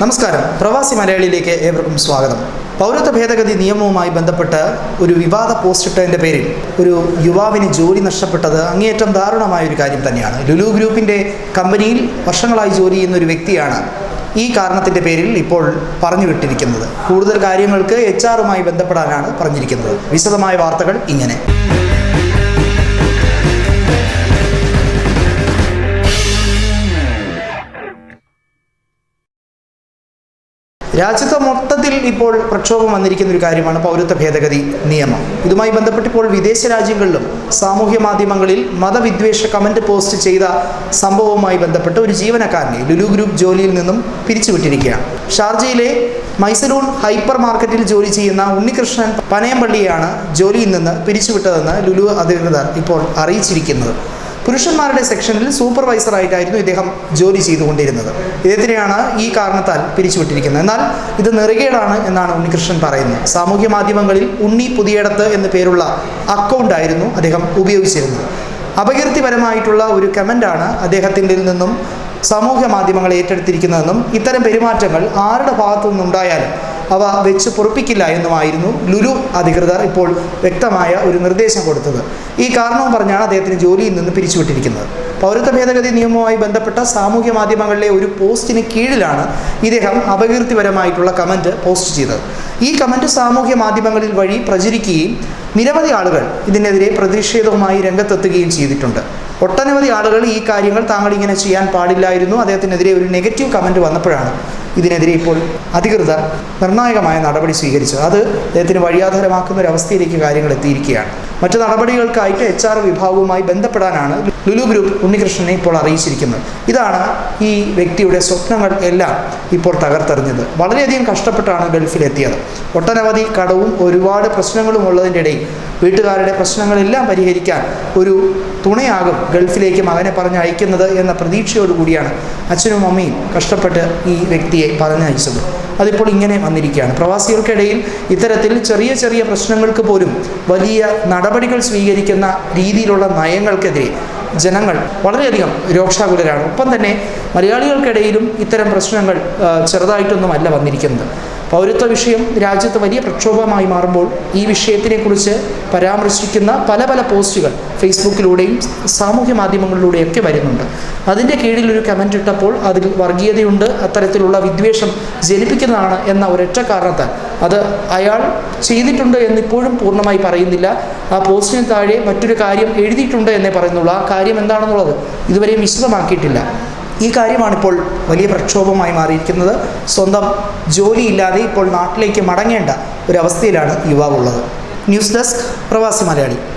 നമസ്കാരം. പ്രവാസി മലയാളിയിലേക്ക് ഏവർക്കും സ്വാഗതം. പൗരത്വ ഭേദഗതി നിയമവുമായി ബന്ധപ്പെട്ട് ഒരു വിവാദ പോസ്റ്റ് ഇട്ടതിന്റെ പേരിൽ ഒരു യുവാവിന് ജോലി നഷ്ടപ്പെട്ടത് അങ്ങേയറ്റം ദാരുണമായ ഒരു കാര്യം തന്നെയാണ്. ലുലു ഗ്രൂപ്പിന്റെ കമ്പനിയിൽ വർഷങ്ങളായി ജോലി ചെയ്യുന്ന ഒരു വ്യക്തിയാണ് ഈ കാരണത്തിന്റെ പേരിൽ ഇപ്പോൾ പറഞ്ഞു വിട്ടിരിക്കുന്നത് കൂടുതൽ കാര്യങ്ങൾക്ക് എച്ച് ആറുമായി ബന്ധപ്പെടാനാണ് പറഞ്ഞിരിക്കുന്നത്. വിശദമായ വാർത്തകൾ ഇങ്ങനെ. രാജ്യത്ത് മൊത്തത്തിൽ ഇപ്പോൾ പ്രക്ഷോഭം വന്നിരിക്കുന്ന ഒരു കാര്യമാണ് പൗരത്വ ഭേദഗതി നിയമം. ഇതുമായി ബന്ധപ്പെട്ട് ഇപ്പോൾ വിദേശ രാജ്യങ്ങളിലും സാമൂഹ്യ മാധ്യമങ്ങളിൽ മതവിദ്വേഷ കമന്റ് പോസ്റ്റ് ചെയ്ത സംഭവവുമായി ബന്ധപ്പെട്ട് ഒരു ജീവനക്കാരനെ ലുലു ഗ്രൂപ്പ് ജോലിയിൽ നിന്നും പിരിച്ചുവിട്ടിരിക്കുകയാണ്. ഷാർജയിലെ മൈസലൂൺ ഹൈപ്പർ മാർക്കറ്റിൽ ജോലി ചെയ്യുന്ന ഉണ്ണികൃഷ്ണൻ പനയമ്പള്ളിയാണ് ജോലിയിൽ നിന്ന് പിരിച്ചുവിട്ടതെന്ന് ലുലു അധികൃതർ ഇപ്പോൾ അറിയിച്ചിരിക്കുന്നത്. പുരുഷന്മാരുടെ സെക്ഷനിൽ സൂപ്പർവൈസറായിട്ടായിരുന്നു ഇദ്ദേഹം ജോലി ചെയ്തുകൊണ്ടിരുന്നത്. ഇദ്ദേഹത്തിനെയാണ് ഈ കാരണത്താൽ പിരിച്ചുവിട്ടിരിക്കുന്നത്. എന്നാൽ ഇത് നെറുകേടാണ് എന്നാണ് ഉണ്ണികൃഷ്ണൻ പറയുന്നത്. സാമൂഹ്യ മാധ്യമങ്ങളിൽ ഉണ്ണി പുതിയടത്ത് എന്ന പേരുള്ള അക്കൗണ്ടായിരുന്നു അദ്ദേഹം ഉപയോഗിച്ചിരുന്നത്. അപകീർത്തിപരമായിട്ടുള്ള ഒരു കമന്റാണ് അദ്ദേഹത്തിന്റെ നിന്നും സാമൂഹ്യ മാധ്യമങ്ങൾ ഏറ്റെടുത്തിരിക്കുന്നതെന്നും ഇത്തരം പെരുമാറ്റങ്ങൾ ആരുടെ ഭാഗത്തു നിന്നുണ്ടായാലും അവ വെച്ച് പൊറപ്പിക്കില്ല എന്നുമായിരുന്നു ലുലു അധികൃതർ ഇപ്പോൾ വ്യക്തമായ ഒരു നിർദ്ദേശം കൊടുത്തത്. ഈ കാരണവും പറഞ്ഞാണ് അദ്ദേഹത്തിന് ജോലിയിൽ നിന്ന് പിരിച്ചുവിട്ടിരിക്കുന്നത്. പൗരത്വ ഭേദഗതി നിയമവുമായി ബന്ധപ്പെട്ട സാമൂഹ്യ മാധ്യമങ്ങളിലെ ഒരു പോസ്റ്റിന് കീഴിലാണ് ഇദ്ദേഹം അപകീർത്തിപരമായിട്ടുള്ള കമന്റ് പോസ്റ്റ് ചെയ്തത്. ഈ കമന്റ് സാമൂഹ്യ മാധ്യമങ്ങളിൽ വഴി പ്രചരിക്കുകയും നിരവധി ആളുകൾ ഇതിനെതിരെ പ്രതിഷേധവുമായി രംഗത്തെത്തുകയും ചെയ്തിട്ടുണ്ട്. ഒട്ടനവധി ആളുകൾ ഈ കാര്യങ്ങൾ താങ്കൾ ഇങ്ങനെ ചെയ്യാൻ പാടില്ലായിരുന്നു. അദ്ദേഹത്തിനെതിരെ ഒരു നെഗറ്റീവ് കമന്റ് വന്നപ്പോഴാണ്. ഇതിനെതിരെ ഇപ്പോൾ അധികൃതർ നിർണായകമായ നടപടി സ്വീകരിച്ചത് അത് അദ്ദേഹത്തിന് വഴിയാധാരമാക്കുന്ന ഒരു അവസ്ഥയിലേക്ക് കാര്യങ്ങൾ എത്തിയിരിക്കുകയാണ്. മറ്റു നടപടികൾക്കായിട്ട് എച്ച് ആർ വിഭാഗവുമായി ബന്ധപ്പെടാനാണ് ലുലു ഗ്രൂപ്പ് ഉണ്ണികൃഷ്ണനെ ഇപ്പോൾ അറിയിച്ചിരിക്കുന്നത്. ഇതാണ് ഈ വ്യക്തിയുടെ സ്വപ്നങ്ങൾ എല്ലാം ഇപ്പോൾ തകർത്തെറിഞ്ഞത്. വളരെയധികം കഷ്ടപ്പെട്ടാണ് ഗൾഫിലെത്തിയത്. ഒട്ടനവധി കടവും ഒരുപാട് പ്രശ്നങ്ങളും ഉള്ളതിന്റെ ഇടയിൽ വീട്ടുകാരുടെ പ്രശ്നങ്ങളെല്ലാം പരിഹരിക്കാൻ ഒരു തുണയാകും ഗൾഫിലേക്ക് മകനെ പറഞ്ഞ് അയക്കുന്നത് എന്ന പ്രതീക്ഷയോടുകൂടിയാണ് അച്ഛനും അമ്മയും കഷ്ടപ്പെട്ട് ഈ വ്യക്തിയെ പറഞ്ഞയച്ചത്. അതിപ്പോൾ ഇങ്ങനെ വന്നിരിക്കുകയാണ്. പ്രവാസികൾക്കിടയിൽ ഇത്തരത്തിൽ ചെറിയ ചെറിയ പ്രശ്നങ്ങൾക്ക് പോലും വലിയ നടപടികൾ സ്വീകരിക്കുന്ന രീതിയിലുള്ള നയങ്ങൾക്കെതിരെ ജനങ്ങൾ വളരെയധികം രോക്ഷാകുലരാണ്. ഒപ്പം തന്നെ മലയാളികൾക്കിടയിലും ഇത്തരം പ്രശ്നങ്ങൾ ചെറുതായിട്ടൊന്നും ചെറുതായിട്ടൊന്നുമല്ല വന്നിരിക്കുന്നത്. പൗരത്വ വിഷയം രാജ്യത്ത് വലിയ പ്രക്ഷോഭമായി മാറുമ്പോൾ ഈ വിഷയത്തിനെക്കുറിച്ച് പരാമർശിക്കുന്ന പല പല പോസ്റ്റുകൾ ഫേസ്ബുക്കിലൂടെയും സാമൂഹ്യ മാധ്യമങ്ങളിലൂടെയൊക്കെ വരുന്നുണ്ട്. അതിന്റെ കീഴിൽ ഒരു കമന്റ് ഇട്ടപ്പോൾ അതിൽ വർഗീയതയുണ്ട് അത്തരത്തിലുള്ള വിദ്വേഷം ജനിപ്പിക്കുന്നതാണ് എന്ന ഒരൊറ്റ കാരണത്താൽ. അത് അയാൾ ചെയ്തിട്ടുണ്ട് എന്നിപ്പോഴും പൂർണമായി പറയുന്നില്ല. ആ പോസ്റ്റിന് താഴെ മറ്റൊരു കാര്യം എഴുതിയിട്ടുണ്ട് എന്നേ പറയുന്നുള്ളൂ. ആ കാര്യം എന്താണെന്നുള്ളത് ഇതുവരെ വിശദമാക്കിയിട്ടില്ല. ഈ കാര്യമാണിപ്പോൾ വലിയ പ്രക്ഷോഭമായി മാറിയിരിക്കുന്നത്. സ്വന്തം ജോലിയില്ലാതെ ഇപ്പോൾ നാട്ടിലേക്ക് മടങ്ങേണ്ട ഒരവസ്ഥയിലാണ് യുവാവുള്ളത്. ന്യൂസ് ഡെസ്ക് പ്രവാസി മലയാളി.